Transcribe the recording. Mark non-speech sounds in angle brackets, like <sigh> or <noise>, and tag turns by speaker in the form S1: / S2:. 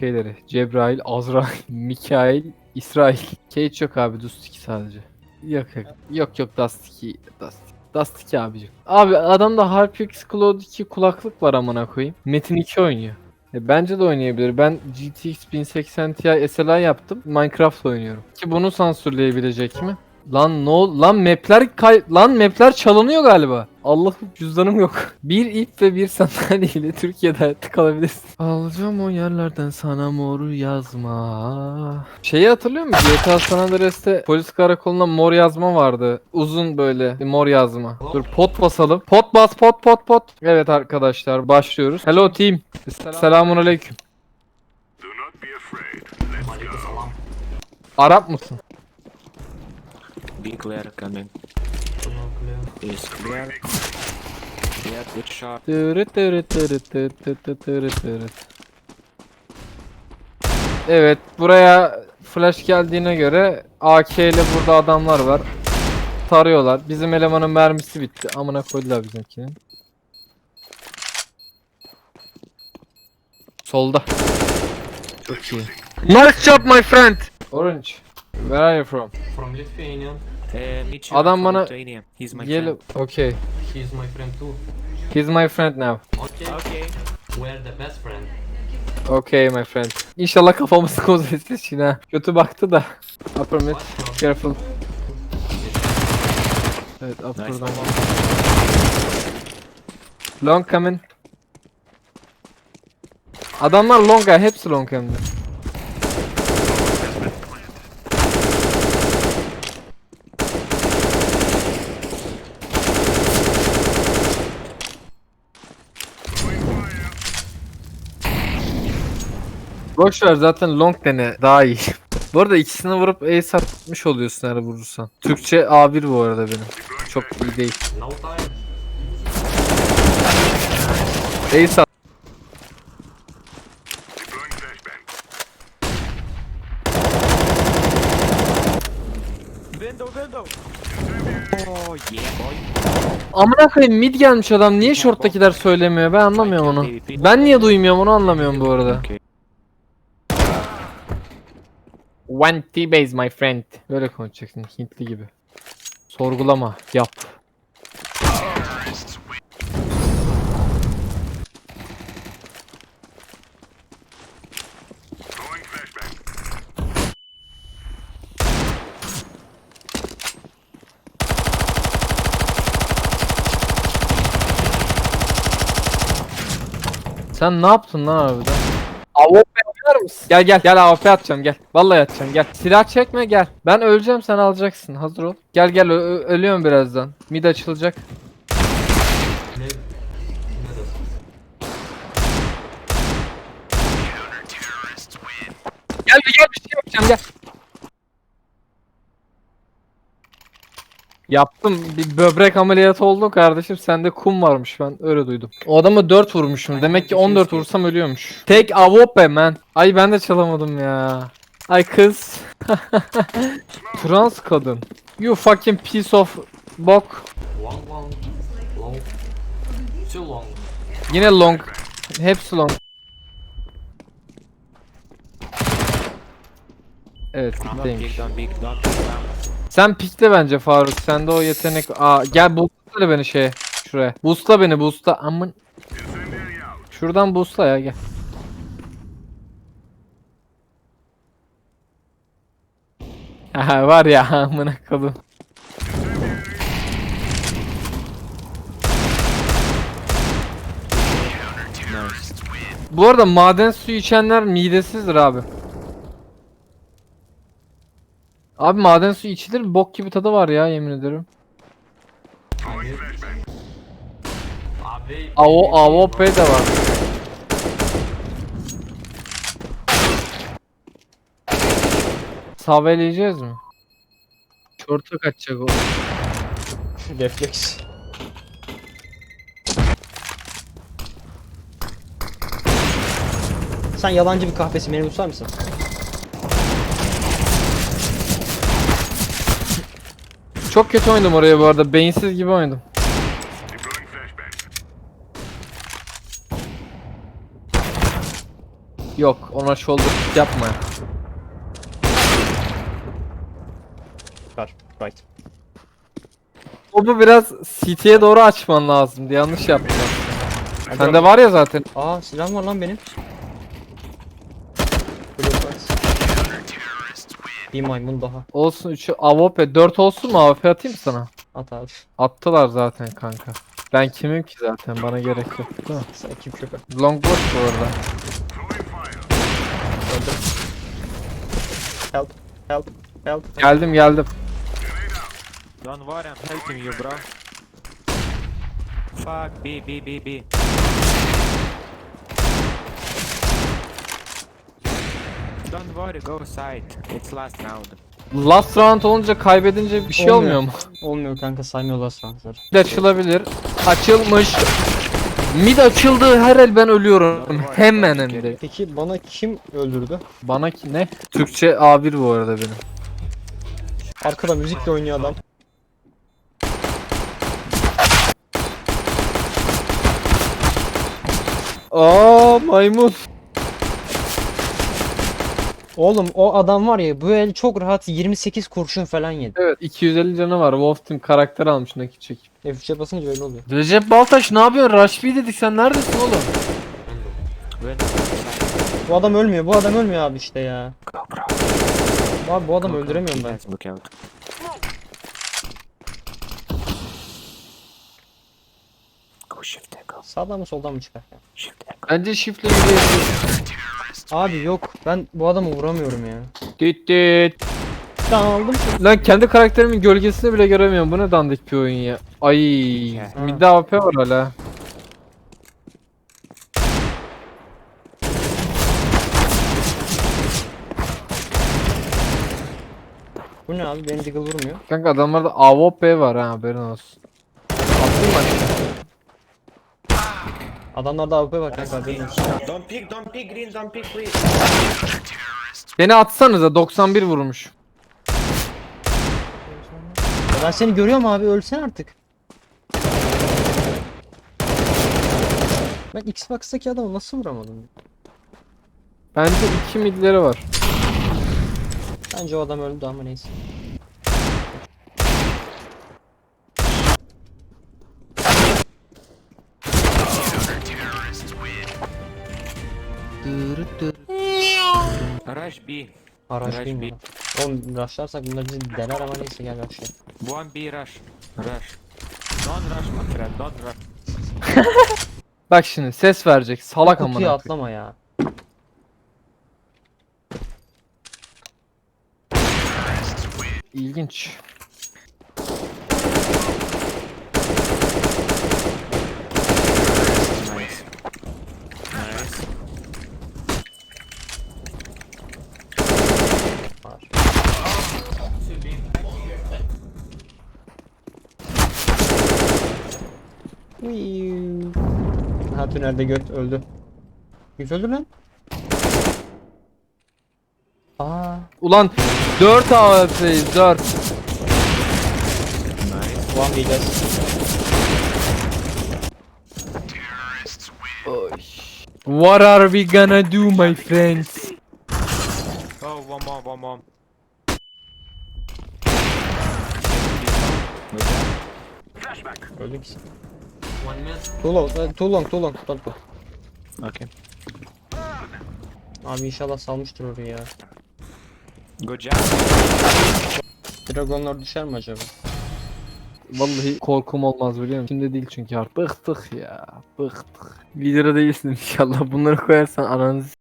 S1: şeyleri. Cebrail, Azrail, <laughs> Mikail, İsrail. Cage yok abi Dust 2 sadece. Yok yok. Yok yok Dust 2. Dust, Dust 2 abicim. Abi adamda HyperX Cloud 2 kulaklık var amına koyayım. Metin 2 oynuyor. E, bence de oynayabilir. Ben GTX 1080 Ti SLI yaptım. Minecraft oynuyorum. Ki bunu sansürleyebilecek mi? Lan no lan mapler kay lan mapler çalınıyor galiba. Allah'ım cüzdanım yok. <laughs> Bir ip ve bir sandalye ile <laughs> Türkiye'de hayatta kalabilirsin. Alacağım o yerlerden sana mor yazma. Şeyi hatırlıyor musun? GTA San Andreas'te polis karakoluna mor yazma vardı. Uzun böyle bir mor yazma. Dur pot basalım. Pot bas pot pot pot. Evet arkadaşlar başlıyoruz. Hello team. Selamun aleyküm. Arap mısın?
S2: Be clear coming. Is clear. Yeah, good shot.
S1: Tırıt tırıt tırıt tırıt tırıt tırıt tırıt. Evet buraya flash geldiğine göre AK ile burada adamlar var. Tarıyorlar. Bizim elemanın mermisi bitti. Amına koydular bizimkinin. Solda. Çok iyi. Nice job my friend. Orange. Where are you from?
S3: From Lithuania.
S2: Mitchell
S1: Adam bana Yellow. Okay.
S3: He's my friend too.
S1: He's my friend now.
S3: Okay.
S2: Okay.
S3: We're the best friend.
S1: Okay my friend. İnşallah kafamız kozesiz şimdi ha. Kötü baktı da. Upper mid. Careful. Evet
S2: Nice
S1: upper'dan.
S2: one.
S1: Long coming. Adamlar long ha hepsi long hem de. Boş ver zaten long dene daha iyi. <laughs> bu arada ikisini vurup ace atmış oluyorsun eğer vurursan. Türkçe A1 bu arada benim. Çok iyi değil. Ace at. Amına koyayım mid gelmiş adam niye short'takiler söylemiyor ben anlamıyorum onu. Ben niye duymuyorum onu anlamıyorum bu arada. One T-base my friend. Böyle konuşacaksın Hintli gibi. Sorgulama yap. Sen ne yaptın lan harbiden? AWP yapar mısın? Gel gel gel AWP atacağım gel. Vallahi atacağım gel. Silah çekme gel. Ben öleceğim sen alacaksın. Hazır ol. Gel gel ölüyorum birazdan. Mid açılacak.
S3: Ne?
S1: Gel gel bir şey yapacağım gel. Yaptım. Bir böbrek ameliyatı oldu kardeşim. Sende kum varmış ben öyle duydum. O adama 4 vurmuşum. Demek ki 14 vursam ölüyormuş. Tek avope man. Ay ben de çalamadım ya. Ay kız. <laughs> Trans kadın. You fucking piece of bok.
S3: Long, long, long. Too long.
S1: Yine long. Hepsi long. Evet bitteymiş. Sen pikle bence Faruk. Sende o yetenek. Aa gel boostla beni şeye. Şuraya. Boostla beni boostla. Amın. Şuradan boostla ya gel. Aha var ya <laughs> amına kodum. Bu arada maden suyu içenler midesizdir abi. Abi maden suyu içilir mi? Bok gibi tadı var ya yemin ederim.
S3: Abi.
S1: Avo AWP de var. Saveleyeceğiz mi? Şorta kaçacak o.
S4: Refleks. Sen yalancı bir kahpesin beni tutar mısın?
S1: Çok kötü oynadım oraya bu arada. Beyinsiz gibi oynadım. Yok ona shoulder pick yapma.
S4: Var. Right.
S1: Topu biraz CT'ye doğru açman lazımdı. Yanlış yaptın. Sende var ya zaten.
S4: Aa silahım var lan benim. Bir maymun daha.
S1: Olsun 3'ü AWP 4 olsun mu AWP atayım sana?
S4: At abi.
S1: Attılar zaten kanka. Ben kimim ki zaten bana gerek yok değil mi?
S4: Sen kim köpek?
S1: Long boş bu arada.
S4: Öldüm. Help. Help. Help.
S1: Geldim geldim.
S2: Don't worry, I'm helping you, bro. Fuck, B, B, B, B. Don't worry, go side. It's last round.
S1: Last round olunca kaybedince bir şey
S4: Olmuyor.
S1: olmuyor mu?
S4: Olmuyor kanka saymıyorlar roundları.
S1: Mid açılabilir. Açılmış. Mid açıldı her el ben ölüyorum. Hemen hem de.
S4: Peki bana kim öldürdü?
S1: Bana ki ne? Türkçe A1 bu arada benim.
S4: Arkada müzikle oynuyor adam.
S1: Aa maymun.
S4: Oğlum o adam var ya bu el çok rahat 28 kurşun falan yedi.
S1: Evet 250 canı var. Wolf Team karakter almış nakit çekip.
S4: F3'e basınca öyle oluyor.
S1: Recep Baltaş ne yapıyorsun? Rush B dedik sen neredesin oğlum?
S4: Bu adam ölmüyor. Bu adam ölmüyor abi işte ya. Abi bu adamı öldüremiyorum ben.
S2: Let's look out. Go shift echo.
S4: Sağdan mı soldan mı çıkar?
S2: Shift echo.
S1: Bence shift'le gidiyorsun.
S4: Abi yok. Ben bu adamı vuramıyorum ya.
S1: Düt düt.
S4: Aldım.
S1: Lan kendi karakterimin gölgesini bile göremiyorum. Bu ne dandik bir oyun ya. Ay. Midde AP var hala.
S4: Bu ne abi? Beni Deagle vurmuyor.
S1: Kanka adamlarda AWP var ha haberin olsun. Attın mı aşağı?
S4: Adamlarda AWP var kanka haberin olsun.
S3: Don't pick, don't pick green, don't pick please.
S1: Beni atsanıza 91 vurmuş.
S4: Ya ben seni görüyorum abi ölsen artık. Ben Xbox'taki adamı nasıl vuramadım?
S1: Bence iki midleri var.
S4: Bence o adam öldü ama neyse.
S2: Rush B.
S4: Araç
S2: Rush
S4: mi? Oğlum rushlarsak bunlar bizi deler ama neyse gel rushlayalım.
S2: One B rush. Rush. Don't rush, my friend. Don't rush. <laughs>
S1: Bak şimdi ses verecek. Salak
S4: Kutuya
S1: amına. koyayım.
S4: atlama ya.
S1: İlginç.
S2: Nice. Nice.
S4: Var. Uyyy. Ha tünelde göt öldü. Yüz öldü lan. Aa,
S1: Ulan 4 AWP'yiz 4.
S2: Nice.
S4: one diyeceğiz.
S1: What are we gonna do my friends?
S2: Oh, one more, one more.
S4: Öldü ikisi.
S3: One mid.
S4: Too long, too long, too long. Don't go.
S2: Okay.
S4: Abi inşallah salmıştır orayı ya.
S2: Good job.
S4: Dragonlar düşer mi acaba?
S1: Vallahi korkum olmaz biliyor musun? Şimdi değil çünkü artık. Bıktık ya. Bıktık. 1 lira değilsin inşallah. Bunları koyarsan ananı s-